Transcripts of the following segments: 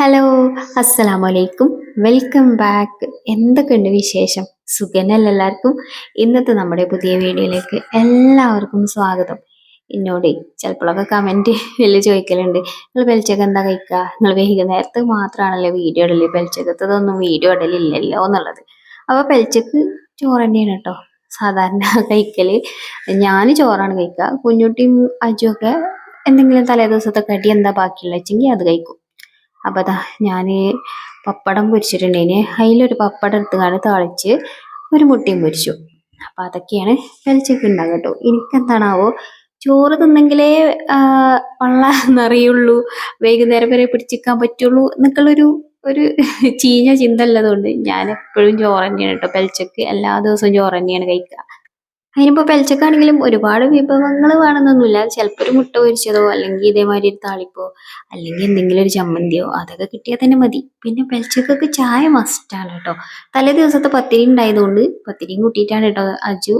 Hello അസ്സലാമു അലൈക്കും welcome back എന്തൊക്കെയുണ്ട് വിശേഷം? സുഖനല്ല എല്ലാവർക്കും? ഇന്നത്തെ നമ്മുടെ പുതിയ വീഡിയോയിലേക്ക് എല്ലാവർക്കും സ്വാഗതം. എന്നോട് ചിലപ്പോഴൊക്കെ കമന്റ് വലിയ ചോദിക്കലുണ്ട്. നിങ്ങൾ വെളിച്ചൊക്കെ എന്താ കഴിക്കുക നിങ്ങൾ വൈകുന്നേരത്ത് മാത്രമാണല്ലോ വീഡിയോ ഇടൽ? വെളിച്ചകത്തതൊന്നും വീഡിയോ ഇടലില്ലല്ലോ എന്നുള്ളത്. അപ്പോൾ വെളിച്ചക്ക് ചോറ് തന്നെയാണ് കേട്ടോ. സാധാരണ കഴിക്കൽ. ഞാൻ ചോറാണ് കഴിക്കുക കുഞ്ഞുട്ടിയും അജുവൊക്കെ എന്തെങ്കിലും തലേ ദിവസത്തെ കടി എന്താ ബാക്കിയുള്ള വെച്ചെങ്കിൽ അത് കഴിക്കും. അപ്പോൾ അതാ ഞാൻ പപ്പടം പൊരിച്ചിട്ടുണ്ടേന്. അതിലൊരു പപ്പടം എടുത്തുകൊണ്ട് തളിച്ച് ഒരു മുട്ടയും പൊരിച്ചു. അപ്പോൾ അതൊക്കെയാണ് വെളിച്ചൊക്കെ ഉണ്ടാകുക കേട്ടോ. എനിക്കെന്താണാവോ ചോറ് തിന്നെങ്കിലേ ആ, വള്ള നിറയുള്ളൂ വൈകുന്നേരം വരെ പിടിച്ചിക്കാൻ പറ്റുള്ളൂ എന്നൊക്കെയുള്ളൊരു ഒരു ചീഞ്ഞ ചിന്ത ഉള്ളതുകൊണ്ട് ഞാൻ എപ്പോഴും ചോറ് തന്നെയാണ് കേട്ടോ. പെൽച്ചക്ക് എല്ലാ ദിവസവും ചോറ് തന്നെയാണ് കഴിക്കുക. അതിനിപ്പോൾ പെലച്ചക്കാണെങ്കിലും ഒരുപാട് വിഭവങ്ങൾ വേണമെന്നൊന്നുമില്ല. ചിലപ്പോൾ ഒരു മുട്ട പൊരിച്ചതോ അല്ലെങ്കിൽ ഇതേമാതിരി ഒരു താളിപ്പോ അല്ലെങ്കിൽ എന്തെങ്കിലും ഒരു ചമ്മന്തിയോ അതൊക്കെ കിട്ടിയാൽ തന്നെ മതി. പിന്നെ പെലച്ചക്കൊക്കെ ചായ മസ്റ്റാണ് കേട്ടോ. തലേ ദിവസത്തെ പത്തിരി ഉണ്ടായതുകൊണ്ട് പത്തിരിയും കൂട്ടിയിട്ടാണ് കേട്ടോ അജു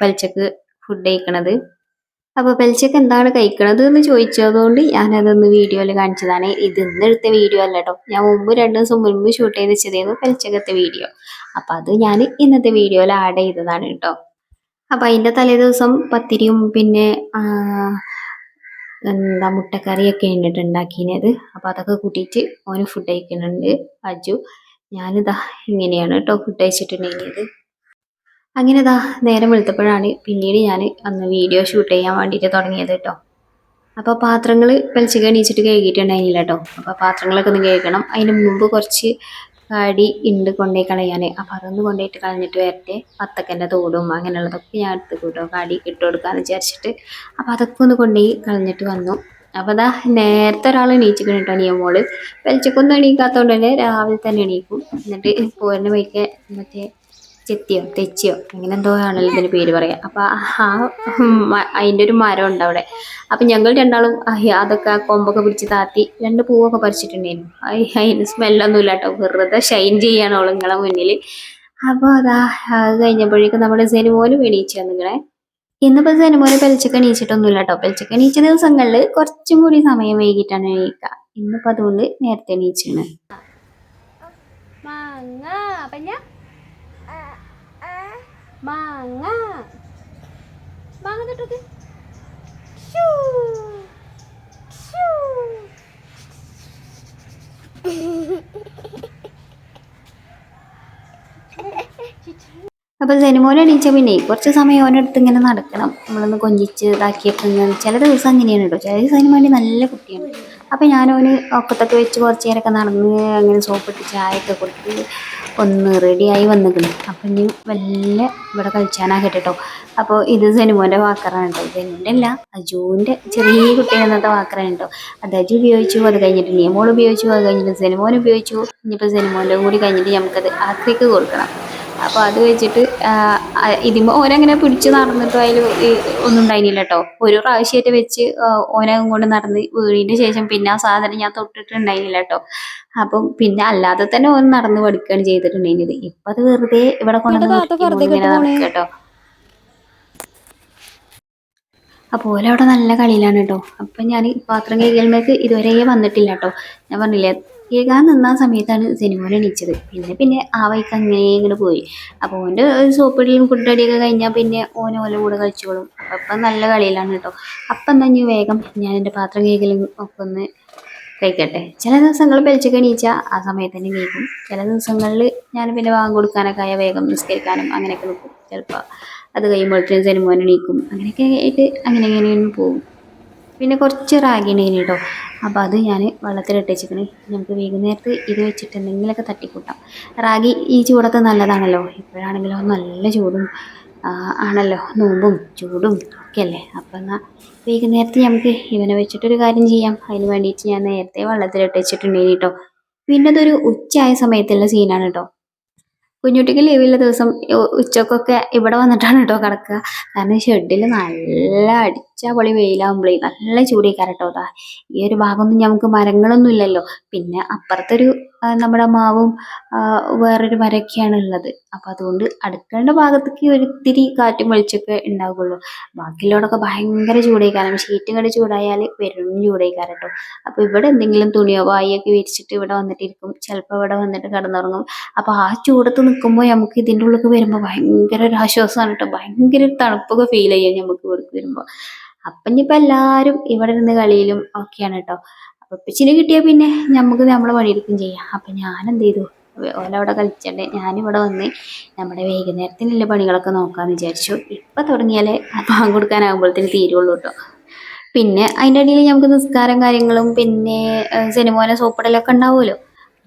പെൽച്ചക്ക് ഫുഡ് കഴിക്കണത്. അപ്പോൾ പെലച്ചക്ക് എന്താണ് കഴിക്കണത് എന്ന് ചോദിച്ചതുകൊണ്ട് ഞാനതൊന്ന് വീഡിയോയിൽ കാണിച്ചതാണ്. ഇത് ഇന്ന് എടുത്ത വീഡിയോ അല്ല കേട്ടോ. ഞാൻ മുമ്പ് രണ്ട് ദിവസം മുൻപ് ഷൂട്ട് ചെയ്ത് വെച്ചതായിരുന്നു പെലച്ചക്കത്തെ വീഡിയോ. അപ്പോൾ അത് ഞാൻ ഇന്നത്തെ വീഡിയോയിൽ ആഡ് ചെയ്തതാണ് കേട്ടോ. അപ്പം അതിന്റെ തലേ ദിവസം പത്തിരിയും പിന്നെ എന്താ മുട്ടക്കറിയൊക്കെ ഉണ്ടിട്ട് ഉണ്ടാക്കിയത് അപ്പോൾ അതൊക്കെ കൂട്ടിയിട്ട് ഓന് ഫുഡ് കഴിക്കുന്നുണ്ട്. അജു ഞാനിതാ ഇങ്ങനെയാണ് കേട്ടോ ഫുഡ് കഴിച്ചിട്ടുണ്ടെങ്കിൽ അങ്ങനെ ഇതാ നേരം വെളുത്തപ്പോഴാണ് പിന്നീട് ഞാൻ അന്ന് വീഡിയോ ഷൂട്ട് ചെയ്യാൻ വേണ്ടിയിട്ട് തുടങ്ങിയത് കേട്ടോ അപ്പോൾ പാത്രങ്ങൾ വലിച്ച് എണീച്ചിട്ട് കഴുകിയിട്ടുണ്ടായിരുന്നില്ല കേട്ടോ അപ്പോൾ പാത്രങ്ങളൊക്കെ ഒന്ന് കഴുകണം. അതിന് മുമ്പ് കുറച്ച് കാടി ഉണ്ട് കൊണ്ടേ കളയാൻ അപ്പോൾ അതൊന്ന് കൊണ്ടുപോയിട്ട് കളഞ്ഞിട്ട് വരട്ടെ. പത്തക്കന്റെ തോടും അങ്ങനെയുള്ളതൊക്കെ ഞാൻ എടുത്ത് കൂട്ടോ. കാടി ഇട്ട് കൊടുക്കാമെന്ന് വിചാരിച്ചിട്ട്. അപ്പോൾ അതൊക്കെ ഒന്ന് കൊണ്ടുപോയി കളഞ്ഞിട്ട് വന്നു. അപ്പോൾ അതാ നേരത്തെ ഒരാൾ എണീച്ചിക്കണം കേട്ടോ നിയമോൾ വെളിച്ചക്കൊന്നും എണീക്കാത്തതുകൊണ്ട് തന്നെ രാവിലെ തന്നെ എണീക്കും. എന്നിട്ട് പോരുന്ന വഴിക്ക് മറ്റേ ചെത്തിയോ തെച്ചിയോ അങ്ങനെ എന്തോ ആണല്ലോ ഇതിന് പേര് പറയുക അപ്പോൾ ആ അതിന്റെ ഒരു മരം ഉണ്ട് അവിടെ. അപ്പം ഞങ്ങൾ രണ്ടാളും അതൊക്കെ കൊമ്പൊക്കെ പിടിച്ച് താത്തി രണ്ട് പൂവൊക്കെ പറിച്ചിട്ടുണ്ടായിരുന്നു. അതിന് സ്മെല്ലൊന്നുമില്ല കേട്ടോ. വെറുതെ ഷൈൻ ചെയ്യാണ് അവൾ നിങ്ങളെ മുന്നിൽ അപ്പോൾ അതാ കഴിഞ്ഞപ്പോഴേക്കും നമ്മുടെ സെനുമോനും എണീച്ച് നിങ്ങളെ ഇന്നിപ്പോൾ സെനുമോനെ പെലച്ചക്ക് എണീച്ചിട്ടൊന്നുമില്ല കേട്ടോ. പെലച്ചക്ക് എണീച്ച ദിവസങ്ങളിൽ കുറച്ചും കൂടി സമയം വൈകിട്ടാണ് എണീക്കുക ഇന്നിപ്പോൾ അതുകൊണ്ട് നേരത്തെ എണീച്ചാണ്. മാങ്ങ പഞ്ഞ. മാങ്ങ. മാങ്ങ തൊട്ടത് അപ്പൊ സെനിമോൻ എണീച്ചാൽ പിന്നെ കുറച്ച് സമയം ഓനടുത്ത് ഇങ്ങനെ നടക്കണം. നമ്മളൊന്ന് കൊഞ്ചിച്ച് ഇതാക്കിയൊക്കെ ഇങ്ങനെ ചില ദിവസം അങ്ങനെയാണ് കേട്ടോ ചില ദിവസം വേണ്ടി നല്ല കുട്ടിയാണ്. അപ്പോൾ ഞാനോന് ഒക്കത്തൊക്കെ വെച്ച് കുറച്ച് നേരമൊക്കെ നടന്ന് അങ്ങനെ സോപ്പിട്ട് ചായയൊക്കെ കൊടുത്ത് ഒന്ന് റെഡിയായി വന്നിക്കണം. അപ്പം ഇനി വല്ല ഇവിടെ കളിച്ചാനാണ് കേട്ടോ അപ്പോൾ ഇത് സെനുമോന്റെ വാക്കറാണ് കേട്ടോ സെനുവിന്റെ അല്ല അജുവിന്റെ ചെറിയ കുട്ടിയാണെന്നത്തെ വാക്കറാണ് കേട്ടോ അത് അജു ഉപയോഗിച്ചു അത് കഴിഞ്ഞിട്ട് നിയമോൾ ഉപയോഗിച്ചു അത് കഴിഞ്ഞിട്ട് സെനുമോൻ ഉപയോഗിച്ചു. ഇനിയിപ്പോൾ സെനുമോന്റെ കൂടി കഴിഞ്ഞിട്ട് നമുക്കത് ആക്രിക്ക് കൊടുക്കണം. അപ്പോൾ അത് വെച്ചിട്ട് ഇതിമ്പോൾ ഓനങ്ങനെ പിടിച്ച് നടന്നിട്ടോ അതിൽ ഒന്നും ഉണ്ടായിരുന്നില്ല കേട്ടോ ഒരു പ്രാവശ്യമായിട്ട് വെച്ച് ഓനെ കൊണ്ട് നടന്ന് വീടിന്റെ ശേഷം പിന്നെ ആ സാധനം ഞാൻ തൊട്ടിട്ടുണ്ടായിരുന്നില്ല കേട്ടോ അപ്പം പിന്നെ അല്ലാതെ തന്നെ ഓൻ നടന്ന് പഠിക്കുകയാണ് ചെയ്തിട്ടുണ്ടായിരുന്നത് ഇപ്പൊ അത് വെറുതെ ഇവിടെ കൊണ്ടുവന്ന് ഇങ്ങനെ നടക്കുക കേട്ടോ അപ്പോൾ ഓലവിടെ നല്ല കളിയിലാണ് കേട്ടോ അപ്പം ഞാൻ പാത്രം കഴുകൽമേക്ക് ഇതുവരെ വന്നിട്ടില്ല കേട്ടോ ഞാൻ പറഞ്ഞില്ലേ കേൾക്കാൻ നിന്ന സമയത്താണ് സിനിമ എണീച്ചത്. പിന്നെ പിന്നെ ആ വൈക്ക് അങ്ങനെ ഇങ്ങനെ പോയി. അപ്പോൾ ഓന്റെ സോപ്പടിയും കുട്ടടിയൊക്കെ കഴിഞ്ഞാൽ പിന്നെ ഓനെ ഓല കൂടെ കളിച്ചോളും. അപ്പം ഇപ്പൊ നല്ല കളിയിലാണ് കേട്ടോ അപ്പം തന്നെ വേഗം ഞാൻ എന്റെ പാത്രം കേൾക്കലും ഒക്കെ ഒന്ന് കഴിക്കട്ടെ. ചില ദിവസങ്ങൾ പെലിച്ചൊക്കെ എണീച്ചാൽ ആ സമയത്ത് തന്നെ കേൾക്കും ചില ദിവസങ്ങളിൽ ഞാൻ പിന്നെ വാങ്ങി കൊടുക്കാനൊക്കെ ആയ വേഗം നിസ്കരിക്കാനും അങ്ങനെയൊക്കെ നിൽക്കും ചിലപ്പോൾ അത് കഴിയുമ്പോഴത്തേനും സിനിമ എണീക്കും. അങ്ങനെയൊക്കെ ആയിട്ട് അങ്ങനെ അങ്ങനെയൊന്നും പോകും. പിന്നെ കുറച്ച് റാഗി ഉണ്ടായിന് കേട്ടോ അപ്പോൾ അത് ഞാൻ വെള്ളത്തിലിട്ട് വെച്ചിക്കണ് നമുക്ക് വൈകുന്നേരത്ത് ഇത് വെച്ചിട്ട് എന്തെങ്കിലുമൊക്കെ തട്ടിക്കൂട്ടാം. റാഗി ഈ ചൂടൊക്കെ നല്ലതാണല്ലോ. ഇപ്പോഴാണെങ്കിലോ നല്ല ചൂടും ആണല്ലോ. നോമ്പും ചൂടും ഒക്കെ അല്ലേ? അപ്പം എന്നാൽ വൈകുന്നേരത്ത് നമുക്ക് ഇവനെ വെച്ചിട്ടൊരു കാര്യം ചെയ്യാം. അതിന് വേണ്ടിയിട്ട് ഞാൻ നേരത്തെ വെള്ളത്തിലിട്ട് വെച്ചിട്ടുണ്ടായിരുന്നു കേട്ടോ. പിന്നെ അതൊരു ഉച്ചയായ സമയത്തുള്ള സീനാണ് കേട്ടോ. കുഞ്ഞുട്ടിക്ക് ലീവുള്ള ദിവസം ഉച്ചക്കൊക്കെ ഇവിടെ വന്നിട്ടാണ് കേട്ടോ കിടക്കുക. കാരണം ഷെഡിൽ നല്ല അടിച്ച പച്ചപ്പൊളി വെയിലാവുമ്പോഴേ നല്ല ചൂടി കരട്ടോ താ ഈ ഒരു ഭാഗമൊന്നും നമുക്ക് മരങ്ങളൊന്നും ഇല്ലല്ലോ. പിന്നെ അപ്പുറത്തൊരു നമ്മുടെ മാവും വേറൊരു മരമൊക്കെയാണ് ഉള്ളത്. അപ്പൊ അതുകൊണ്ട് അടുക്കളുടെ ഭാഗത്തേക്ക് ഒരിത്തിരി കാറ്റും വെളിച്ചൊക്കെ ഉണ്ടാവുള്ളൂ ബാക്കിയുള്ളവടൊക്കെ ഭയങ്കര ചൂടേക്കാരം. ഷീറ്റും കണ്ട് ചൂടായാൽ വരും ചൂടായി കാരട്ടോ അപ്പൊ ഇവിടെ എന്തെങ്കിലും തുണിയോ വായൊക്കെ വിരിച്ചിട്ട് ഇവിടെ വന്നിട്ടിരിക്കും. ചിലപ്പോൾ ഇവിടെ വന്നിട്ട് കിടന്നുറങ്ങും. അപ്പൊ ആ ചൂടത്ത് നിൽക്കുമ്പോൾ നമുക്ക് ഇതിന്റെ ഉള്ളിൽ വരുമ്പോൾ ഭയങ്കര ഒരു ആശ്വാസമാണ് കേട്ടോ. ഭയങ്കര തണുപ്പൊക്കെ ഫീൽ ചെയ്യാം നമുക്ക് ഇവിടേക്ക് വരുമ്പോൾ അപ്പം എല്ലാരും ഇവിടെ ഇരുന്ന് കളിയിലും ഒക്കെയാണ് കേട്ടോ അപ്പൊ ഉപ്പച്ചിനെ കിട്ടിയാൽ പിന്നെ നമുക്ക് നമ്മളെ പണിയെടുക്കും ചെയ്യാം. അപ്പൊ ഞാൻ എന്ത് ചെയ്തു ഓല അവിടെ കളിച്ചണ്ടേ. ഞാനിവിടെ വന്ന് നമ്മുടെ വൈകുന്നേരത്തിനുള്ള പണികളൊക്കെ നോക്കാന്ന് വിചാരിച്ചു. ഇപ്പൊ തുടങ്ങിയാലേ പാൻ കൊടുക്കാനാകുമ്പോഴത്തേന് തീരുള്ളൂ കേട്ടോ പിന്നെ അതിന്റെ ഇടയിൽ നമുക്ക് നിസ്കാരം കാര്യങ്ങളും പിന്നെ സിനിമോനെ സോപ്പിടലൊക്കെ ഉണ്ടാവുമല്ലോ?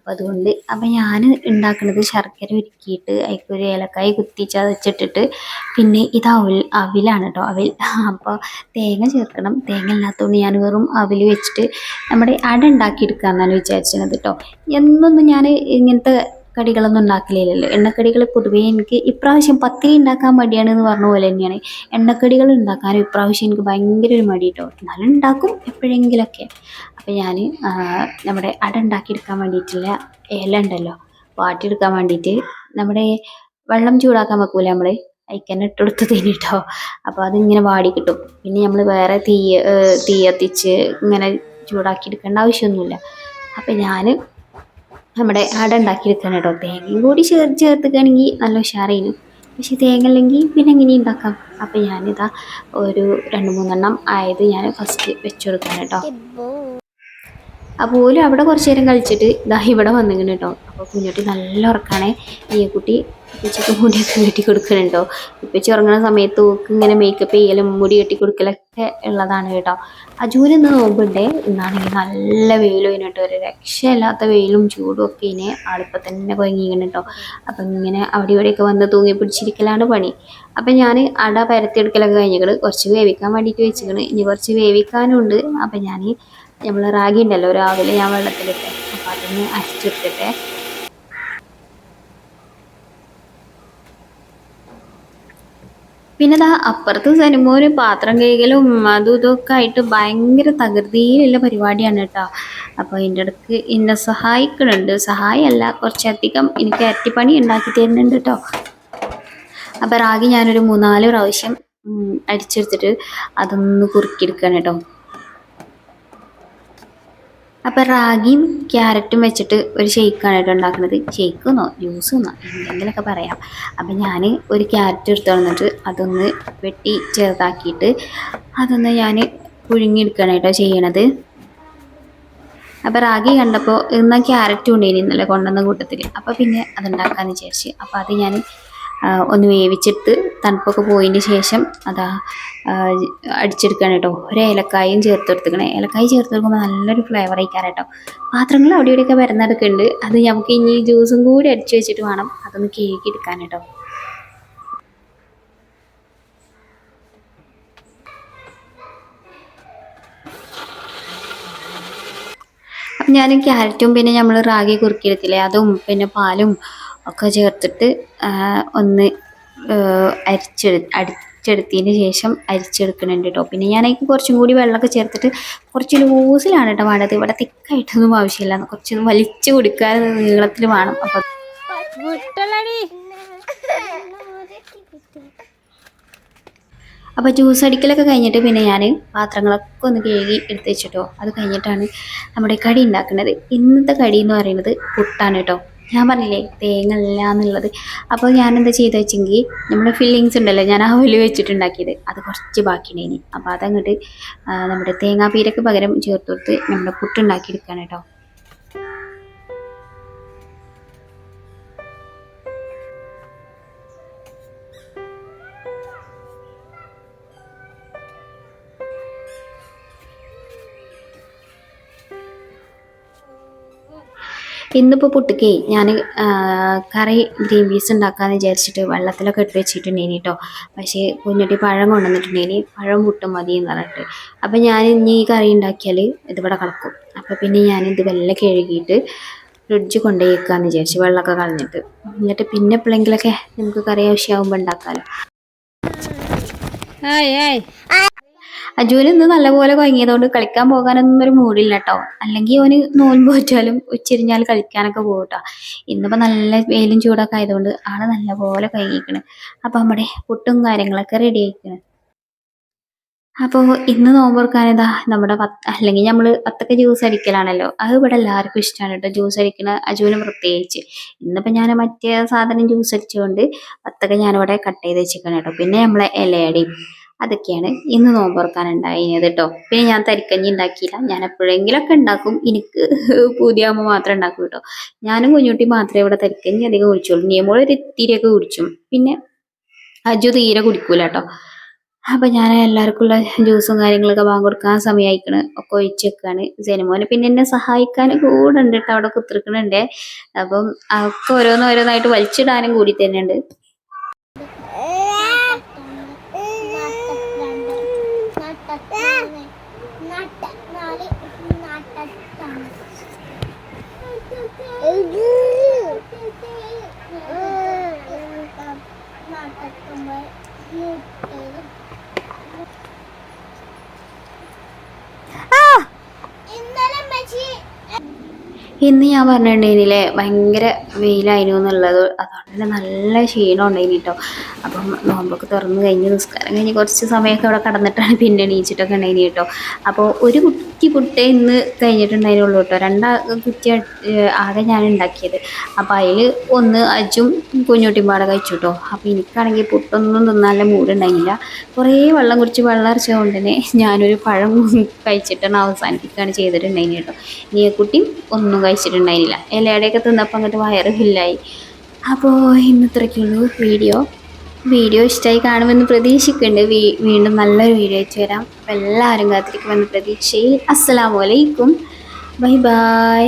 അപ്പം അതുകൊണ്ട് അപ്പം ഞാൻ ഉണ്ടാക്കുന്നത് ശർക്കര ഉരുക്കിയിട്ട് അതിൽക്കൊരു ഏലക്കായ കുത്തി ചതച്ചിട്ടിട്ട് പിന്നെ ഇത് അവൽ അവിലാണ് കേട്ടോ അവിൽ. അപ്പോൾ തേങ്ങ ചേർക്കണം. തേങ്ങ ഇല്ലാത്തതുകൊണ്ട് ഞാൻ വെറും അവിൽ വെച്ചിട്ട് നമ്മുടെ അട ഉണ്ടാക്കിയെടുക്കാമെന്നാണ് വിചാരിച്ചത് കേട്ടോ എന്നൊന്നും ഞാൻ ഇങ്ങനത്തെ കടികളൊന്നും ഉണ്ടാക്കലില്ലല്ലോ. എണ്ണക്കടികൾ പൊതുവേ എനിക്ക് ഇപ്രാവശ്യം പത്തിരി ഉണ്ടാക്കാൻ മടിയാണ് എന്ന് പറഞ്ഞ പോലെ തന്നെയാണ്. എണ്ണക്കടികൾ ഉണ്ടാക്കാനും ഇപ്രാവശ്യം എനിക്ക് ഭയങ്കര ഒരു മടി കേട്ടോ എന്നാലും ഉണ്ടാക്കും എപ്പോഴെങ്കിലൊക്കെ. അപ്പോൾ ഞാൻ നമ്മുടെ അട ഉണ്ടാക്കിയെടുക്കാൻ വേണ്ടിയിട്ടുള്ള ഇല ഉണ്ടല്ലോ വാട്ടിയെടുക്കാൻ വേണ്ടിയിട്ട് നമ്മുടെ വെള്ളം ചൂടാക്കാൻ വെക്കൂല നമ്മൾ അയക്കന്നെ ഇട്ടെടുത്ത് തിന്നിട്ടോ? അപ്പോൾ അതിങ്ങനെ വാടി കിട്ടും. പിന്നെ നമ്മൾ വേറെ തീ തീ കത്തിച്ച് ഇങ്ങനെ ചൂടാക്കി എടുക്കേണ്ട ആവശ്യമൊന്നുമില്ല. അപ്പം ഞാൻ നമ്മുടെ അട ഉണ്ടാക്കിയെടുക്കാൻ കേട്ടോ. തേങ്ങയും കൂടി ചേർ ചേർത്തുകയാണെങ്കിൽ നല്ല ഉഷാറായിരുന്നു പക്ഷേ തേങ്ങ അല്ലെങ്കിൽ പിന്നെ എങ്ങനെ ഉണ്ടാക്കാം അപ്പം ഞാനിതാ ഒരു രണ്ട് മൂന്നെണ്ണം ആയത് ഞാൻ ഫസ്റ്റ് വെച്ചു കൊടുക്കാൻ കേട്ടോ. അപ്പോൾ ഓലും അവിടെ കുറച്ച് നേരം കളിച്ചിട്ട് ഇതാ ഇവിടെ വന്നിങ്ങനെ കേട്ടോ അപ്പോൾ കുഞ്ഞുട്ടി നല്ല ഉറക്കാണേ. ഈ കുട്ടി ഉച്ചയ്ക്ക് മുടിയൊക്കെ കെട്ടി കൊടുക്കണുണ്ടോ ഉപ്പച്ചി ഉറങ്ങുന്ന സമയത്ത് ഓക്ക് ഇങ്ങനെ മേക്കപ്പ് ചെയ്യലും മുടി കെട്ടി കൊടുക്കലൊക്കെ ഉള്ളതാണ് കേട്ടോ. അജൂന് ഇന്ന് നോമ്പുണ്ടേ. ഇന്നാണെങ്കിൽ നല്ല വെയിലും ഇതിന് കേട്ടോ ഒരു രക്ഷയില്ലാത്ത വെയിലും ചൂടും ഒക്കെ ഇതിനെ ആളിപ്പോൾ തന്നെ കുഴങ്ങിക്കണം കേട്ടോ അപ്പം ഇങ്ങനെ അവിടെ ഇവിടെയൊക്കെ വന്ന് തൂങ്ങി പിടിച്ചിരിക്കലാണ് പണി. അപ്പം ഞാൻ അട പരത്തിയെടുക്കലൊക്കെ കഴിഞ്ഞിട്ട് കുറച്ച് വേവിക്കാൻ വേണ്ടിയിട്ട് വെച്ചിരിക്കണ് ഇനി കുറച്ച് വേവിക്കാനുണ്ട്. അപ്പം ഞാൻ നമ്മൾ റാഗി ഉണ്ടല്ലോ രാവിലെ ഞാൻ വെള്ളത്തിലിട്ടെ. അപ്പം അതൊന്ന് അരച്ചെടുത്തിട്ടെ. പിന്നെ അതാ അപ്പുറത്ത് സിനിമോന് പാത്രം കഴുകലും അതും ഇതൊക്കെ ആയിട്ട് ഭയങ്കര തകൃതിയിലുള്ള പരിപാടിയാണ് കേട്ടോ. അപ്പോൾ എന്റെ ഇടയ്ക്ക് എന്നെ സഹായിക്കുന്നുണ്ട് സഹായമല്ല കുറച്ചധികം എനിക്ക് അരട്ടിപ്പണി ഉണ്ടാക്കി തരുന്നുണ്ട് കേട്ടോ. അപ്പോൾ റാഗി ഞാനൊരു മൂന്നാൽ പ്രാവശ്യം അടിച്ചെടുത്തിട്ട് അതൊന്ന് കുറുക്കിയെടുക്കുകയാണ് കേട്ടോ. അപ്പം റാഗിയും ക്യാരറ്റും വെച്ചിട്ട് ഒരു ഷെയ്ക്കാണ് കേട്ടോ ഉണ്ടാക്കുന്നത് ഷെയ്ക്കെന്നോ ജ്യൂസെന്നോ എന്തെങ്കിലുമൊക്കെ പറയാം. അപ്പോൾ ഞാൻ ഒരു ക്യാരറ്റ് എടുത്ത് വന്നിട്ട് അതൊന്ന് വെട്ടി ചെറുതാക്കിയിട്ട് അതൊന്ന് ഞാൻ പുഴുങ്ങിയെടുക്കുകയാണ് കേട്ടോ ചെയ്യണത്. അപ്പോൾ റാഗി കണ്ടപ്പോൾ ഇന്ന് ക്യാരറ്റും ഉണ്ടായിരുന്നു ഇന്നലെ കൊണ്ടുവന്ന കൂട്ടത്തിൽ അപ്പോൾ പിന്നെ അതുണ്ടാക്കാമെന്ന് വിചാരിച്ച്. അപ്പോൾ അത് ഞാൻ ഒന്ന് വേവിച്ചിട്ട് തണുപ്പൊക്കെ പോയതിന് ശേഷം അതാ അടിച്ചെടുക്കുകയാണ് കേട്ടോ. ഒരു ഏലക്കായും ചേർത്ത് കൊടുത്തിക്കണേ ഏലക്കായ ചേർത്ത് കൊടുക്കുമ്പോൾ നല്ലൊരു ഫ്ലേവർ ആയിക്കാറ് കേട്ടോ. പാത്രങ്ങൾ അവിടെ ഇവിടെയൊക്കെ വരുന്നതൊക്കെ ഉണ്ട്. അത് നമുക്ക് ഇനി ജ്യൂസും കൂടി അടിച്ചു വെച്ചിട്ട് വേണം അതൊന്ന് കേക്ക് എടുക്കാൻ കേട്ടോ. ഞാൻ ക്യാരറ്റും പിന്നെ നമ്മൾ റാഗി കുറുക്കിയെടുത്തില്ലേ അതും പിന്നെ പാലും ഒക്കെ ചേർത്തിട്ട് ഒന്ന് അരിച്ചെടു അടിച്ചെടുത്തതിന് ശേഷം അരിച്ചെടുക്കണുണ്ട് കേട്ടോ പിന്നെ ഞാൻ അതിലേക്ക് കുറച്ചും കൂടി വെള്ളമൊക്കെ ചേർത്തിട്ട് കുറച്ച് ലൂസിലാണ് കേട്ടോ വേണ്ടത്. ഇവിടെ തിക്കായിട്ടൊന്നും ആവശ്യമില്ല. കുറച്ചൊന്ന് വലിച്ചു കൊടുക്കാൻ നീളത്തിൽ വേണം. അപ്പം അപ്പൊ അപ്പോൾ ജ്യൂസ് അടിക്കലൊക്കെ കഴിഞ്ഞിട്ട് പിന്നെ ഞാൻ പാത്രങ്ങളൊക്കെ ഒന്ന് കഴുകി എടുത്ത് വെച്ചിട്ടോ. അത് കഴിഞ്ഞിട്ടാണ് നമ്മുടെ കടി ഉണ്ടാക്കുന്നത് ഇന്നത്തെ കടി എന്ന് പറയുന്നത് പുട്ടാണ് കേട്ടോ ഞാൻ പറഞ്ഞില്ലേ തേങ്ങ എന്നുള്ളത്. അപ്പോൾ ഞാൻ എന്താ ചെയ്ത് വെച്ചെങ്കിൽ നമ്മുടെ ഫില്ലിങ്സ് ഉണ്ടല്ലോ ഞാൻ ആ ഒലി വെച്ചിട്ടുണ്ടാക്കിയത്. അത് കുറച്ച് ബാക്കിയുണ്ടായിനി. അപ്പോൾ അതങ്ങോട്ട് നമ്മുടെ തേങ്ങാപ്പീരക്ക് പകരം ചേർത്ത് കൊടുത്ത് നമ്മുടെ പുട്ടുണ്ടാക്കി എടുക്കുകയാണ് കേട്ടോ. ഇന്നിപ്പോൾ പുട്ടിക്ക് ഞാൻ കറി ഗ്രീൻ പീസ് ഉണ്ടാക്കാമെന്ന് വിചാരിച്ചിട്ട് വെള്ളത്തിലൊക്കെ ഇട്ട് വെച്ചിട്ടുണ്ടേനി കേട്ടോ പക്ഷേ കുഞ്ഞുട്ടി പഴം കൊണ്ടുവന്നിട്ടുണ്ടേനി. പഴം പുട്ട് മതി എന്ന് പറഞ്ഞിട്ട്. അപ്പം ഞാൻ ഇനി ഈ കറി ഉണ്ടാക്കിയാൽ ഇതിവിടെ കിടക്കും. അപ്പോൾ പിന്നെ ഞാനിത് വെള്ളം കഴുകിയിട്ട് ഫ്രിഡ്ജ് കൊണ്ടുപോയി വെക്കാമെന്ന് വിചാരിച്ചു വെള്ളമൊക്കെ കളഞ്ഞിട്ട്. എന്നിട്ട് പിന്നെ എപ്പോഴെങ്കിലൊക്കെ നമുക്ക് കറി ആവശ്യമാകുമ്പോൾ ഉണ്ടാക്കാമല്ലോ ആയ് ആയ് അജുവിന് ഇന്ന് നല്ലപോലെ കുഴങ്ങിയതുകൊണ്ട് കളിക്കാൻ പോകാനൊന്നും ഒരു മൂടില്ല കേട്ടോ അല്ലെങ്കിൽ അവന് നോൻപ് വെച്ചാലും ഉച്ചിരിഞ്ഞാൽ കളിക്കാനൊക്കെ പോകും കേട്ടോ ഇന്നിപ്പോൾ നല്ല വെയിലും ചൂടൊക്കെ ആയതുകൊണ്ട് ആൾ നല്ലപോലെ കുഴങ്ങിക്കണ് അപ്പം നമ്മുടെ പുട്ടും കാര്യങ്ങളൊക്കെ റെഡി ആയിക്കണ്. അപ്പോൾ ഇന്ന് നോമ്പുറക്കാൻ ഇതാ നമ്മുടെ പത്ത് അല്ലെങ്കിൽ നമ്മൾ പത്തൊക്കെ ജ്യൂസ് അടിക്കലാണല്ലോ. അത് ഇവിടെ എല്ലാവർക്കും ഇഷ്ടമാണ് കേട്ടോ ജ്യൂസ് അടിക്കണ അജുവിന് പ്രത്യേകിച്ച്. ഇന്നിപ്പോൾ ഞാൻ മറ്റേ സാധനം ജ്യൂസ് അടിച്ചുകൊണ്ട് പത്തൊക്കെ ഞാനിവിടെ കട്ട് ചെയ്ത് വെച്ചിരിക്കണം കേട്ടോ പിന്നെ നമ്മളെ ഇലയടയും അതൊക്കെയാണ് ഇന്ന് നോമ്പുറക്കാൻ ഉണ്ടായിരുന്നത് കേട്ടോ പിന്നെ ഞാൻ തരിക്കഞ്ഞി ഉണ്ടാക്കിയില്ല. ഞാൻ എപ്പോഴെങ്കിലൊക്കെ ഉണ്ടാക്കും. എനിക്ക് പുതിയ അമ്മ മാത്രം ഉണ്ടാക്കും കേട്ടോ ഞാനും കുഞ്ഞുട്ടി മാത്രമേ ഇവിടെ തരിക്കഞ്ഞി അധികം കുടിച്ചുള്ളൂ. നിയമോൾ ഒരു ഇത്തിരിയൊക്കെ കുടിച്ചും. പിന്നെ അജു തീരെ കുടിക്കൂല കേട്ടോ അപ്പൊ ഞാൻ എല്ലാവർക്കും ഉള്ള ജ്യൂസും കാര്യങ്ങളൊക്കെ വാങ്ങി കൊടുക്കാൻ സമയമായിക്കണ് ഒക്കെ ഒഴിച്ച് വെക്കാണ്. ജനമോനെ പിന്നെ എന്നെ സഹായിക്കാൻ കൂടെ ഉണ്ട് കേട്ടോ അവിടെ കുത്തിരിക്കണുണ്ട്. അപ്പം ഒക്കെ ഓരോന്നോരോന്നായിട്ട് വലിച്ചിടാനും കൂടി തന്നെയുണ്ട്. ഇന്ന് ഞാൻ പറഞ്ഞിട്ടുണ്ടെങ്കിലേ ഭയങ്കര വെയിലായിരുന്നു എന്നുള്ളത്. അതുകൊണ്ട് തന്നെ നല്ല ക്ഷീണം ഉണ്ടായിരുന്നു കേട്ടോ അപ്പം നോമ്പൊക്കെ തുറന്നു കഴിഞ്ഞ് നിസ്കാരം കഴിഞ്ഞ് കുറച്ച് സമയമൊക്കെ അവിടെ കടന്നിട്ടാണ് പിന്നെ എണീച്ചിട്ടൊക്കെ ഉണ്ടായിരുന്നു കേട്ടോ അപ്പോൾ ഒരു കുറ്റി പുട്ടേ ഇന്ന് കഴിഞ്ഞിട്ടുണ്ടായിരുന്നുള്ളൂ കേട്ടോ. രണ്ടാ കുറ്റി ആകെ ഞാൻ ഉണ്ടാക്കിയത്. അപ്പോൾ അതിൽ ഒന്ന് അജും കുഞ്ഞുട്ടിയും പാടെ കഴിച്ചു കേട്ടോ. അപ്പോൾ എനിക്കാണെങ്കിൽ പുട്ടൊന്നും തിന്നാനുള്ള മൂടുണ്ടായില്ല കുറേ വെള്ളം കുടിച്ച് വെള്ളം അരച്ചതുകൊണ്ട് തന്നെ ഞാനൊരു പഴം കഴിച്ചിട്ടാണ് അവസാനിപ്പിക്കുകയാണ് ചെയ്തിട്ടുണ്ടായിരുന്നു കേട്ടോ. കുട്ടി ഒന്നും കഴിച്ചിട്ടുണ്ടായിരുന്നില്ല. ഇലയുടെയൊക്കെ തിന്നപ്പോൾ അങ്ങോട്ട് വയറ് ഫില്ലായി അപ്പോൾ ഇന്ന് ഇത്രയ്ക്കുള്ളൂ വീഡിയോ. വീഡിയോ ഇഷ്ടമായി കാണുമെന്ന് പ്രതീക്ഷിക്കുന്നുണ്ട് വീ വീണ്ടും നല്ലൊരു വീഡിയോ അയച്ചു അപ്പോൾ എല്ലാവരും കാത്തിരിക്കുമെന്ന് പ്രതീക്ഷയിൽ. അസ്സലാമു അലൈക്കും. Bye bye.